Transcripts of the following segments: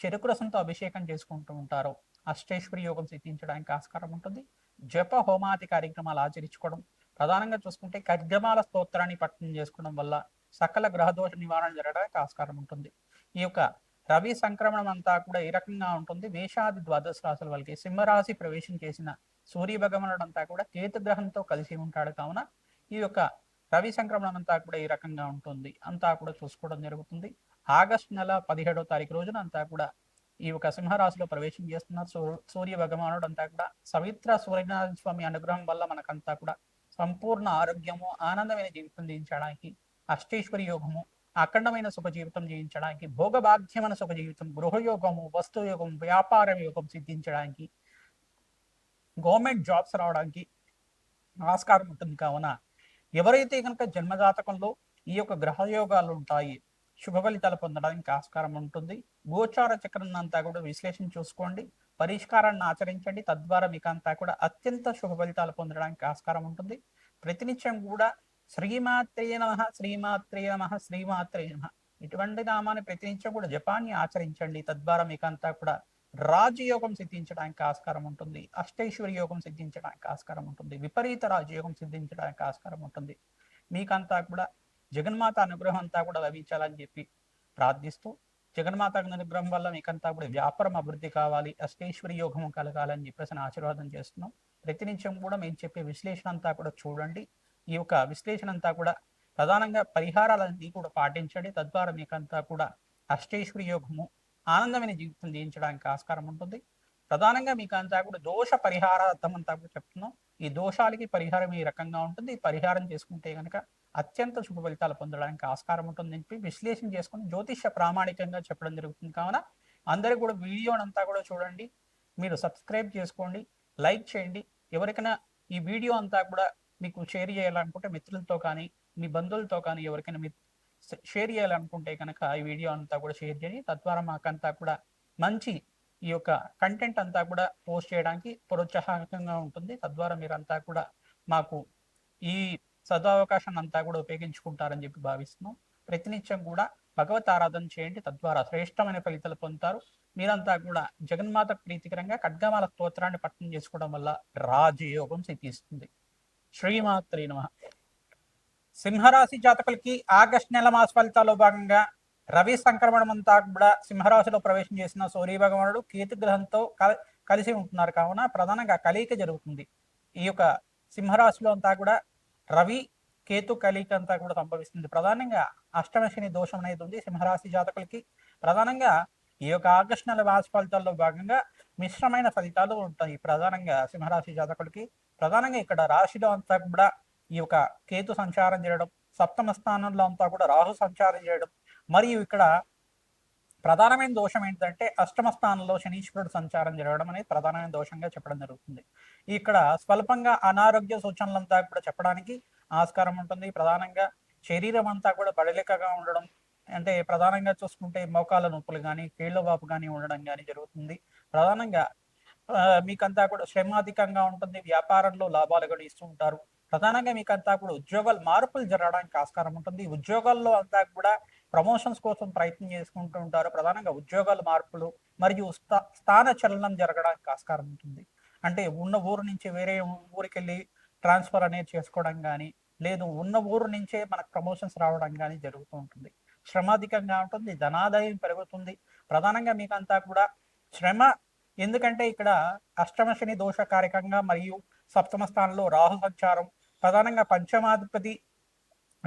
చెరుకు రసంతో అభిషేకం చేసుకుంటూ ఉంటారో. అష్టేశ్వరి యోగం సిద్ధించడానికి ఆస్కారం ఉంటుంది. జప హోమాది కార్యక్రమాలు ఆచరించుకోవడం ప్రధానంగా చూసుకుంటే కర్గమాల స్తోత్రాన్ని పట్టణం చేసుకోవడం వల్ల సకల గ్రహదోష నివారణ జరగడానికి ఆస్కారం ఉంటుంది. ఈ యొక్క రవి సంక్రమణం అంతా కూడా ఏ రకంగా ఉంటుంది? వేషాది ద్వాదశ రాశుల వాళ్ళకి సింహరాశి ప్రవేశం చేసిన సూర్య భగవానుడు అంతా కూడా కేతు గ్రహంతో కలిసి ఉంటాడు కావున ఈ యొక్క రవి సంక్రమణం అంతా కూడా ఈ రకంగా ఉంటుంది? అంతా కూడా చూసుకోవడం జరుగుతుంది. ఆగస్ట్ నెల పదిహేడో తారీఖు రోజున అంతా కూడా ఈ యొక్క సింహరాశిలో ప్రవేశం చేస్తున్న సూర్య భగవానుడు అంతా కూడా సవిత్ర సూర్యనారాయణ స్వామి అనుగ్రహం వల్ల మనకంతా కూడా సంపూర్ణ ఆరోగ్యము ఆనందమైన జీవితం జీవించడానికి అష్టేశ్వరి యోగము అఖండమైన సుఖ జీవితం జీవించడానికి భోగభాగ్యమైన సుఖ జీవితం గృహయోగము వస్తు యోగం వ్యాపార యోగం సిద్ధించడానికి గవర్నమెంట్ జాబ్స్ రావడానికి ఆస్కారం ఉంటుంది. కావున ఎవరైతే కనుక జన్మజాతకంలో ఈ యొక్క గ్రహయోగాలు ఉంటాయి శుభ ఫలితాలు పొందడానికి ఆస్కారం ఉంటుంది. గోచార చక్రం అంతా కూడా విశ్లేషణ చూసుకోండి. పరిష్కారాన్ని ఆచరించండి. తద్వారా మీకు అంతా కూడా అత్యంత శుభ ఫలితాలు పొందడానికి ఆస్కారం ఉంటుంది. ప్రతినిత్యం కూడా శ్రీమాత్రే నమ శ్రీమాత్రే నమ శ్రీమాత్రే నమ. ఇటువంటి నామాన్ని ప్రతినిత్యం కూడా జపాన్ని ఆచరించండి. తద్వారా మీకు అంతా కూడా రాజయోగం సిద్ధించడానికి ఆస్కారం ఉంటుంది. అష్టైశ్వరి యోగం సిద్ధించడానికి ఆస్కారం ఉంటుంది. విపరీత రాజయోగం సిద్ధించడానికి ఆస్కారం ఉంటుంది. మీకంతా కూడా జగన్మాత అనుగ్రహం అంతా కూడా లభించాలని చెప్పి ప్రార్థిస్తూ జగన్మాత అనుగ్రహం వల్ల మీకంతా కూడా వ్యాపారం అభివృద్ధి కావాలి అష్టేశ్వరి యోగం కలగాలని చెప్పేసి ఆశీర్వాదం చేస్తున్నాం. ప్రతినిత్యం కూడా మేము చెప్పే విశ్లేషణ అంతా కూడా చూడండి. ఈ యొక్క విశ్లేషణ అంతా కూడా ప్రధానంగా పరిహారాలన్నీ కూడా పాటించండి. తద్వారా మీకంతా కూడా అష్టేశ్వరి యోగము ఆనందమైన జీవితం జీవించడానికి ఆస్కారం ఉంటుంది. ప్రధానంగా మీకు అంతా కూడా దోష పరిహారార్థం అంతా కూడా చెప్తున్నాం. ఈ దోషాలకి పరిహారం ఈ రకంగా ఉంటుంది. పరిహారం చేసుకుంటే కనుక అత్యంత శుభ ఫలితాలు పొందడానికి ఆస్కారం ఉంటుందని చెప్పి విశ్లేషణ చేసుకుని జ్యోతిష ప్రామాణికంగా చెప్పడం జరుగుతుంది. కావున అందరూ కూడా వీడియోనంతా కూడా చూడండి. మీరు సబ్స్క్రైబ్ చేసుకోండి. లైక్ చేయండి. ఎవరికైనా ఈ వీడియో అంతా కూడా మీకు షేర్ చేయాలనుకుంటే మిత్రులతో కానీ మీ బంధువులతో కానీ ఎవరికైనా మీ షేర్ చేయాలనుకుంటే కనుక ఈ వీడియో అంతా కూడా షేర్ చేయండి. తద్వారా మాకంతా కూడా మంచి ఈ యొక్క కంటెంట్ అంతా కూడా పోస్ట్ చేయడానికి ప్రోత్సాహకంగా ఉంటుంది. తద్వారా మీరంతా కూడా మాకు ఈ సదావకాశాన్ని అంతా కూడా ఉపయోగించుకుంటారని చెప్పి భావిస్తున్నాం. ప్రతినిత్యం కూడా భగవత్ ఆరాధన చేయండి. తద్వారా శ్రేష్టమైన ఫలితాలు పొందుతారు. మీరంతా కూడా జగన్మాత ప్రీతికరంగా ఖడ్గమాల స్తోత్రాన్ని పట్టణం చేసుకోవడం వల్ల రాజయోగం సిద్ధిస్తుంది. శ్రీమాత్రి నమ. సింహరాశి జాతకులకి ఆగస్ట్ నెల మాస ఫలితాల్లో భాగంగా రవి సంక్రమణం అంతా కూడా సింహరాశిలో ప్రవేశం చేసిన సూర్య భగవానుడు కేతు గ్రహంతో కలిసి ఉంటున్నారు. కావున ప్రధానంగా కలయిక జరుగుతుంది. ఈ యొక్క సింహరాశిలో అంతా కూడా రవి కేతు కలిక అంతా కూడా సంభవిస్తుంది. ప్రధానంగా అష్టమ శని దోషం అనేది ఉంది సింహరాశి జాతకులకి. ప్రధానంగా ఈ యొక్క ఆగస్టు నెల మాస ఫలితాల్లో భాగంగా మిశ్రమైన ఫలితాలు ఉంటాయి ప్రధానంగా సింహరాశి జాతకులకి. ప్రధానంగా ఇక్కడ రాశిలో అంతా కూడా ఈ యొక్క కేతు సంచారం చేయడం సప్తమ స్థానంలో అంతా కూడా రాహు సంచారం చేయడం మరియు ఇక్కడ ప్రధానమైన దోషం ఏంటంటే అష్టమ స్థానంలో శనీశ్వరుడు సంచారం జరగడం అనేది ప్రధానమైన దోషంగా చెప్పడం జరుగుతుంది. ఇక్కడ స్వల్పంగా అనారోగ్య సూచనలంతా కూడా చెప్పడానికి ఆస్కారం ఉంటుంది. ప్రధానంగా శరీరం అంతా కూడా బడలికగా ఉండడం అంటే ప్రధానంగా చూసుకుంటే మోకాల నొప్పులు కానీ కీళ్ళ వాపు కానీ ఉండడం కానీ జరుగుతుంది. ప్రధానంగా మీకంతా కూడా శ్రమ అధికంగా ఉంటుంది. వ్యాపారంలో లాభాలు కూడా ఇస్తూ ఉంటారు. ప్రధానంగా మీకంతా కూడా ఉద్యోగాలు మార్పులు జరగడానికి ఆస్కారం ఉంటుంది. ఉద్యోగాల్లో అంతా కూడా ప్రమోషన్స్ కోసం ప్రయత్నం చేసుకుంటూ ఉంటారు. ప్రధానంగా ఉద్యోగాల మార్పులు మరియు స్థా- స్థాన చలనం జరగడానికి ఆస్కారం ఉంటుంది. అంటే ఉన్న ఊరు నుంచి వేరే ఊరికి వెళ్ళి ట్రాన్స్ఫర్ అనేది చేసుకోవడం కానీ లేదు ఉన్న ఊరు నుంచే మనకు ప్రమోషన్స్ రావడం కానీ జరుగుతూ ఉంటుంది. శ్రమాధికంగా ఉంటుంది ధనాదాయం పెరుగుతుంది. ప్రధానంగా మీకంతా కూడా శ్రమ ఎందుకంటే ఇక్కడ అష్టమ శని దోషకారకంగా మరియు సప్తమ స్థానంలో రాహు సంచారం ప్రధానంగా పంచమాధిపతి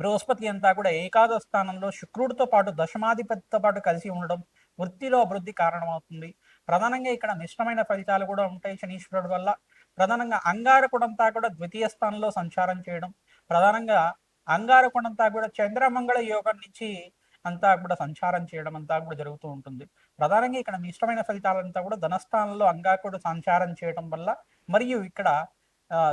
బృహస్పతి అంతా కూడా ఏకాదశ స్థానంలో శుక్రుడితో పాటు దశమాధిపతితో పాటు కలిసి ఉండడం వృత్తిలో అభివృద్ధి కారణమవుతుంది. ప్రధానంగా ఇక్కడ మిశ్రమైన ఫలితాలు కూడా ఉంటాయి శనీశ్వరుడు వల్ల. ప్రధానంగా అంగారకుడంతా కూడా ద్వితీయ స్థానంలో సంచారం చేయడం. ప్రధానంగా అంగారకుడంతా కూడా చంద్రమంగళ యోగం నుంచి అంతా కూడా సంచారం చేయడం అంతా కూడా జరుగుతూ ఉంటుంది. ప్రధానంగా ఇక్కడ మిశ్రమైన ఫలితాలంతా కూడా ధనస్థానంలో అంగాకుడు సంచారం చేయడం వల్ల మరియు ఇక్కడ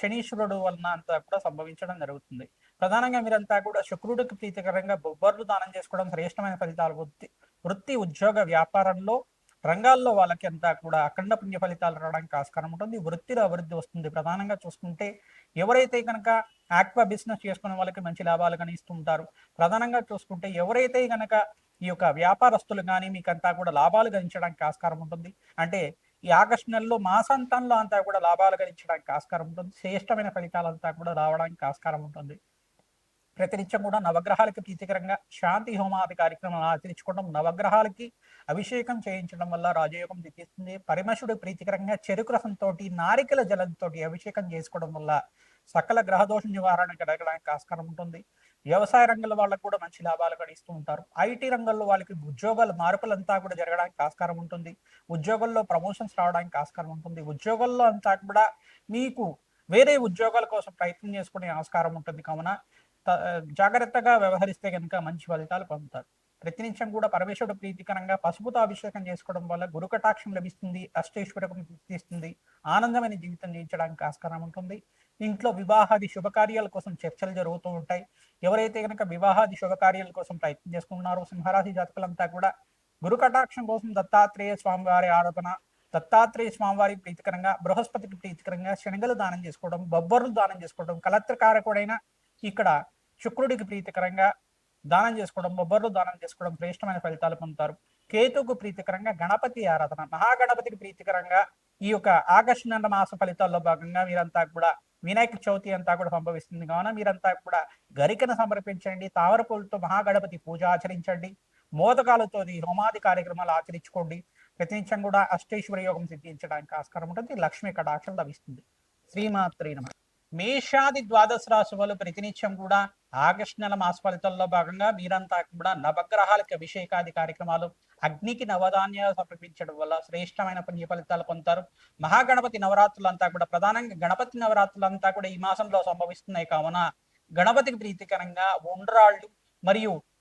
శనీశ్వరుడు వలన అంతా కూడా సంభవించడం జరుగుతుంది. ప్రధానంగా మీరంతా కూడా శుక్రుడికి ప్రీతికరంగా బొబ్బర్లు దానం చేసుకోవడం శ్రేష్టమైన ఫలితాలు. వృత్తి వృత్తి ఉద్యోగ వ్యాపారంలో రంగాల్లో వాళ్ళకి అంతా కూడా అఖండ పుణ్య ఫలితాలు రావడానికి ఆస్కారం ఉంటుంది. వృత్తిలో అభివృద్ధి వస్తుంది. ప్రధానంగా చూసుకుంటే ఎవరైతే కనుక ఆక్వా బిజినెస్ చేసుకునే వాళ్ళకి మంచి లాభాలు కానీ ఇస్తుంటారు ప్రధానంగా చూసుకుంటే ఎవరైతే కనుక ఈ యొక్క వ్యాపారస్తులు కానీ మీకంతా కూడా లాభాలు గణించడానికి ఆస్కారం ఉంటుంది. అంటే ఈ ఆగస్టు నెలలో మాసాంతంలో అంతా కూడా లాభాలు గణించడానికి ఆస్కారం ఉంటుంది. శ్రేష్టమైన ఫలితాలంతా కూడా రావడానికి ఆస్కారం ఉంటుంది. ప్రతినిత్యం కూడా నవగ్రహాలకి ప్రీతికరంగా శాంతి హోమాది కార్యక్రమాలు ఆచరించుకోవడం నవగ్రహాలకి అభిషేకం చేయించడం వల్ల రాజయోగం సిద్ధిస్తుంది పరమేశ్వరుడు ప్రీతికరంగా చెరుకు రసంతో నారికల జలంతో అభిషేకం చేసుకోవడం వల్ల సకల గ్రహదోష నివారణ కలగడానికి ఆస్కారం ఉంటుంది. వ్యవసాయ రంగంలో వాళ్ళకు కూడా మంచి లాభాలు గడిస్తూ ఉంటారు. ఐటీ రంగంలో వాళ్ళకి ఉద్యోగాల మార్పులంతా కూడా జరగడానికి ఆస్కారం ఉంటుంది. ఉద్యోగాల్లో ప్రమోషన్స్ రావడానికి ఆస్కారం ఉంటుంది. ఉద్యోగాల్లో అంతా కూడా మీకు వేరే ఉద్యోగాల కోసం ప్రయత్నం చేసుకునే ఆస్కారం ఉంటుంది. కావున జాగ్రత్తగా వ్యవహరిస్తే కనుక మంచి ఫలితాలు పొందుతారు. ప్రతి నిమిషం కూడా పరమేశ్వరుడు ప్రీతికరంగా పసుపుతో అభిషేకం చేసుకోవడం వల్ల గురు కటాక్షం లభిస్తుంది అష్టైశ్వరకం తీస్తుంది ఆనందమైన జీవితం జీవించడానికి ఆస్కారం ఉంటుంది. ఇంట్లో వివాహాది శుభకార్యాల కోసం చర్చలు జరుగుతూ ఉంటాయి. ఎవరైతే కనుక వివాహాది శుభకార్యాల కోసం ప్రయత్నం చేసుకుంటున్నారో సింహరాశి జాతకులంతా కూడా గురు కటాక్షం కోసం దత్తాత్రేయ స్వామివారి ఆరాధన దత్తాత్రేయ స్వామివారి ప్రీతికరంగా బృహస్పతికి ప్రీతికరంగా శనగలు దానం చేసుకోవడం బొబ్బర్లు దానం చేసుకోవడం కలత్రకారకుడైన ఇక్కడ శుక్రుడికి ప్రీతికరంగా దానం చేసుకోవడం బొబ్బర్లు దానం చేసుకోవడం శ్రేష్టమైన ఫలితాలు పొందుతారు. కేతుకు ప్రీతికరంగా గణపతి ఆరాధన మహాగణపతికి ప్రీతికరంగా ఈ యొక్క ఆగస్టు నెల మాస ఫలితాల్లో భాగంగా మీరంతా కూడా వినాయక చవితి అంతా కూడా సంభవిస్తుంది. కావున మీరంతా కూడా గరికను సమర్పించండి తామర పూలతో మహాగణపతి పూజ ఆచరించండి మోదకాలతో ఈ హోమాది కార్యక్రమాలు ఆచరించుకోండి. ప్రతినిత్యం కూడా అష్టేశ్వర యోగం సిద్ధించడానికి ఆస్కారం ఉంటుంది. లక్ష్మీ కటాక్షం లభిస్తుంది. శ్రీమాత్రి నమ. మేషాది ద్వాదశ రాశి వాళ్ళు ప్రతినిత్యం కూడా ఆగస్టు నెల మాస ఫలితాల్లో భాగంగా మీరంతా కూడా నవగ్రహాలకి అభిషేకాది కార్యక్రమాలు అగ్నికి నవధాన్యాలు సమర్పించడం వల్ల శ్రేష్టమైన పుణ్య ఫలితాలు పొందుతారు. మహాగణపతి నవరాత్రులంతా కూడా ప్రధానంగా గణపతి నవరాత్రులంతా కూడా ఈ మాసంలో సంభవిస్తున్నాయి కావున గణపతికి ప్రీతికరంగా ఉండ్రాళ్ళు మరియు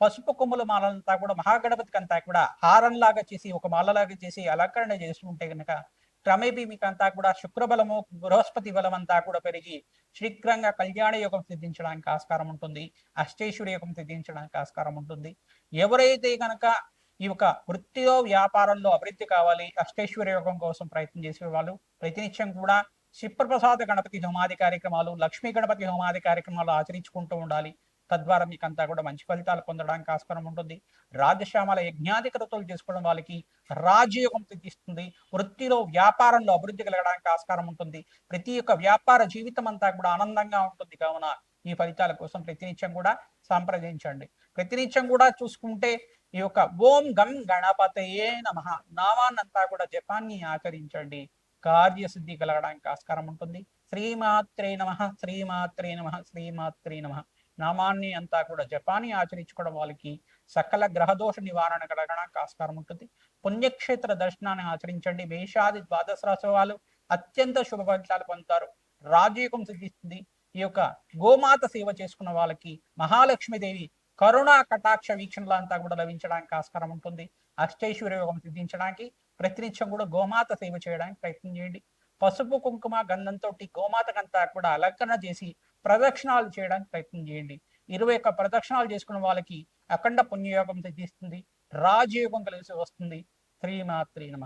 పసుపు కొమ్ముల మాలంతా కూడా మహాగణపతికి అంతా కూడా హారంలాగా చేసి ఒక మాలలాగా చేసి అలంకరణ చేస్తుంటే కనుక క్రమేపీ మీకు అంతా కూడా శుక్రబలము బృహస్పతి బలం అంతా కూడా పెరిగి శీఘ్రంగా కళ్యాణ యోగం సిద్ధించడానికి ఆస్కారం ఉంటుంది. అష్టేశ్వరి యోగం సిద్ధించడానికి ఆస్కారం ఉంటుంది. ఎవరైతే కనుక ఈ యొక్క వృత్తిలో వ్యాపారంలో అభివృద్ధి కావాలి అష్టేశ్వర యోగం కోసం ప్రయత్నం చేసే వాళ్ళు ప్రతినిత్యం కూడా శిప్రప్రసాద గణపతి హోమాది కార్యక్రమాలు లక్ష్మీ గణపతి హోమాది కార్యక్రమాలు ఆచరించుకుంటూ ఉండాలి. తద్వారా మీకు అంతా కూడా మంచి ఫలితాలు పొందడానికి ఆస్కారం ఉంటుంది. రాజశ్యామల యజ్ఞాధికృతులు చేసుకోవడం వాళ్ళకి రాజయోగం సిద్ధిస్తుంది వృత్తిలో వ్యాపారంలో అభివృద్ధి కలగడానికి ఆస్కారం ఉంటుంది. ప్రతి ఒక్క వ్యాపార జీవితం అంతా కూడా ఆనందంగా ఉంటుంది కావున ఈ ఫలితాల కోసం ప్రతినిత్యం కూడా సంప్రదించండి. ప్రతినిత్యం కూడా చూసుకుంటే ఈ యొక్క ఓం గం గణపతయే నమ. నామాన్నంతా కూడా జపాన్ని ఆచరించండి. కార్యసిద్ధి కలగడానికి ఆస్కారం ఉంటుంది. శ్రీమాత్రే నమ శ్రీమాత్రే నమ శ్రీమాత్రే నమ. నామాన్ని అంతా కూడా జపాన్ని ఆచరించుకోవడం వాళ్ళకి సకల గ్రహదోష నివారణ కలగడానికి ఆస్కారం ఉంటుంది. పుణ్యక్షేత్ర దర్శనాన్ని ఆచరించండి. మేషాది ద్వాదశ రాశి వాళ్ళు అత్యంత శుభ ఫలితాలు పొందుతారు. రాజయోగం సిద్ధిస్తుంది. ఈ యొక్క గోమాత సేవ చేసుకున్న వాళ్ళకి మహాలక్ష్మీదేవి కరుణా కటాక్ష వీక్షణలంతా కూడా లభించడానికి ఆస్కారం ఉంటుంది. అష్టైశ్వర్య యోగం సిద్ధించడానికి ప్రతినిత్యం కూడా గోమాత సేవ చేయడానికి ప్రయత్నం చేయండి. పసుపు కుంకుమ గంధంతో గోమాతకంతా కూడా అలంకరణ చేసి ప్రదక్షిణాలు చేయడానికి ప్రయత్నం చేయండి. ఇరవై ఒక్క ప్రదక్షిణాలు చేసుకున్న వాళ్ళకి అఖండ పుణ్యయోగం సిద్ధిస్తుంది. రాజయోగం కలిసి వస్తుంది. శ్రీమాత్రి నమ.